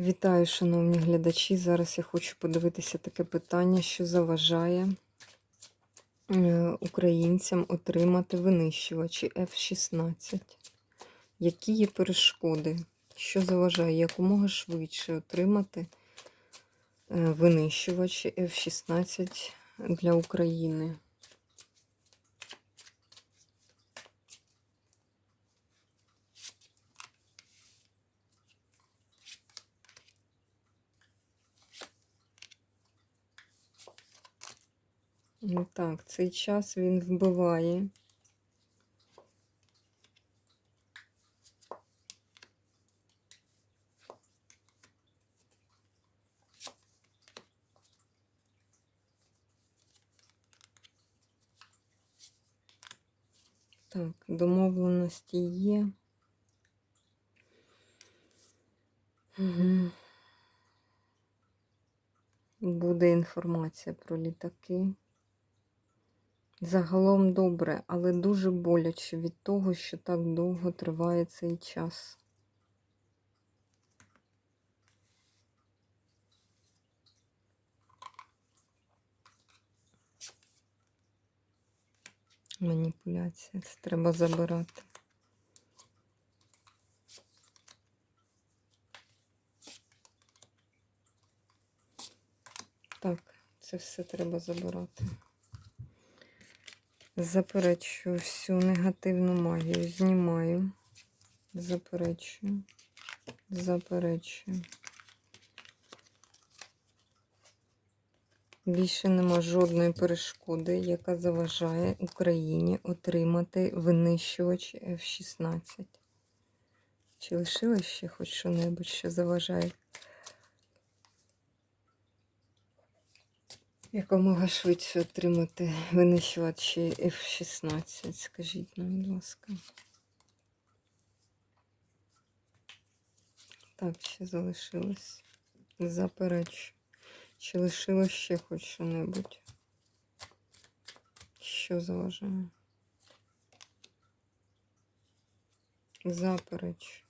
Вітаю, шановні глядачі. Зараз я хочу подивитися таке питання, що заважає е, українцям отримати винищувачі F-16. Які є перешкоди? Що заважає якомога швидше отримати е, винищувачі F-16 для України? Ну Так, цей час він вбиває. Так, домовленості є. Угу. Буде інформація про літаки. Загалом добре, але дуже боляче від того, що так довго триває цей час. Маніпуляція. Це треба забирати. Так, це все треба забирати. Заперечую всю негативну магію. Знімаю. Заперечую. Заперечую. Більше нема жодної перешкоди, яка заважає Україні отримати винищувач F-16. Чи лишилось ще хоч що-небудь, що заважає? Якомога швидше отримати винищувачі F-16, скажіть нам, будь ласка. Так, ще залишилось. Заперечу. Чи лишилось ще хоч що-небудь? Що заважає? Заперечу.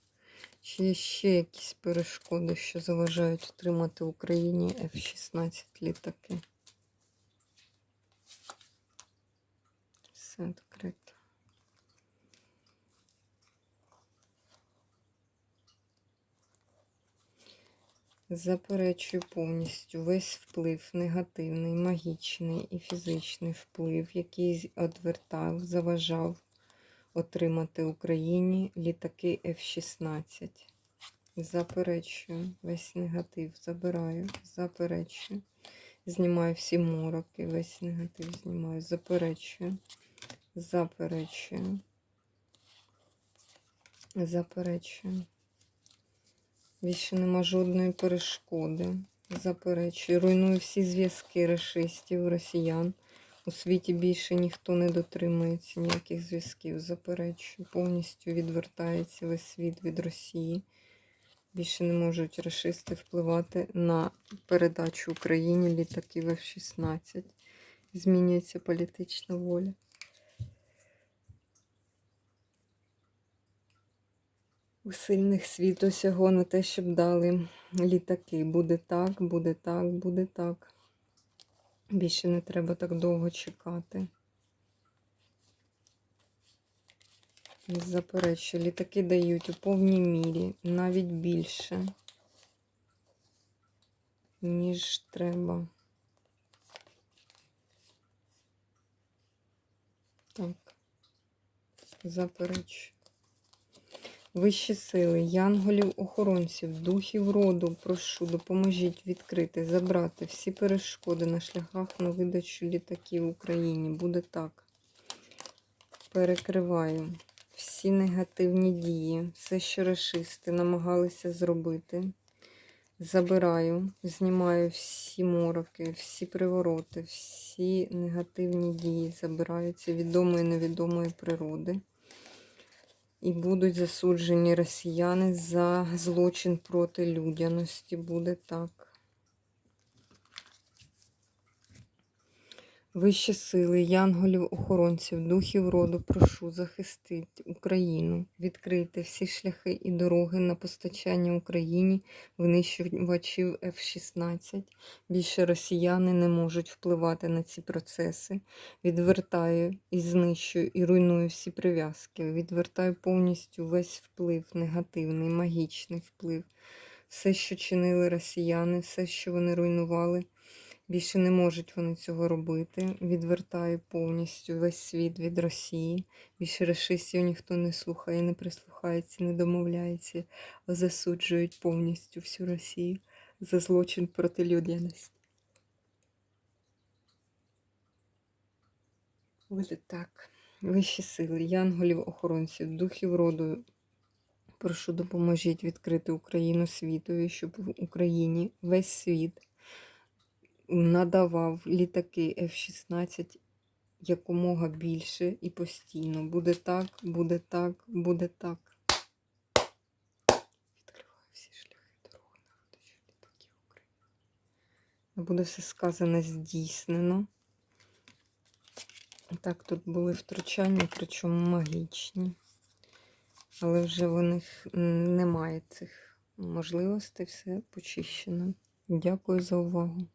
Чи є ще якісь перешкоди, що заважають отримати Україні F-16 літаки? Все відкрито. Заперечую повністю весь вплив, негативний, магічний і фізичний вплив, який одвертав, заважав отримати Україні літаки F-16. Заперечую весь негатив, забираю, заперечую. Знімаю всі мороки, весь негатив знімаю, заперечую, заперечую, заперечую. Більше нема жодної перешкоди. Заперечую. Руйную всі зв'язки расистів, росіян. У світі більше ніхто не дотримується ніяких зв'язків. Заперечую. Повністю відвертається весь світ від Росії. Більше не можуть расисти впливати на передачу Україні літаків F-16. Змінюється політична воля. У сильних світу всього на те, щоб дали літаки. Буде так, буде так, буде так. Більше не треба так довго чекати. Заперечую, літаки дають у повній мірі, навіть більше, ніж треба. Так, заперечую. Вищі сили, янголів, охоронців, духів роду, прошу, допоможіть відкрити, забрати всі перешкоди на шляхах на видачу літаків в Україні. Буде так. Перекриваю всі негативні дії, все, що расисти намагалися зробити. Забираю, знімаю всі мороки, всі привороти, всі негативні дії забираються відомої і невідомої природи. І будуть засуджені росіяни за злочин проти людяності. Буде так. Вищі сили, янголів, охоронців, духів роду, прошу захистити Україну, відкрити всі шляхи і дороги на постачання Україні винищувачів F-16. Більше росіяни не можуть впливати на ці процеси. Відвертаю і знищую і руйную всі прив'язки. Відвертаю повністю весь вплив, негативний, магічний вплив. Все, що чинили росіяни, все, що вони руйнували. Більше не можуть вони цього робити. Відвертаю повністю весь світ від Росії. Більше расистів ніхто не слухає, не прислухається, не домовляється, а засуджують повністю всю Росію за злочин проти людяності. Буде так. Вищі сили, янголів, охоронців, духів роду. Прошу, допоможіть відкрити Україну світові, щоб в Україні весь світ надавав літаки F-16 якомога більше і постійно. Буде так, буде так, буде так. Відкриваю всі шляхи дороги на видачу літаків України. Буде все сказане здійснено. Так, тут були втручання, причому магічні. Але вже в них немає цих можливостей, все почищено. Дякую за увагу.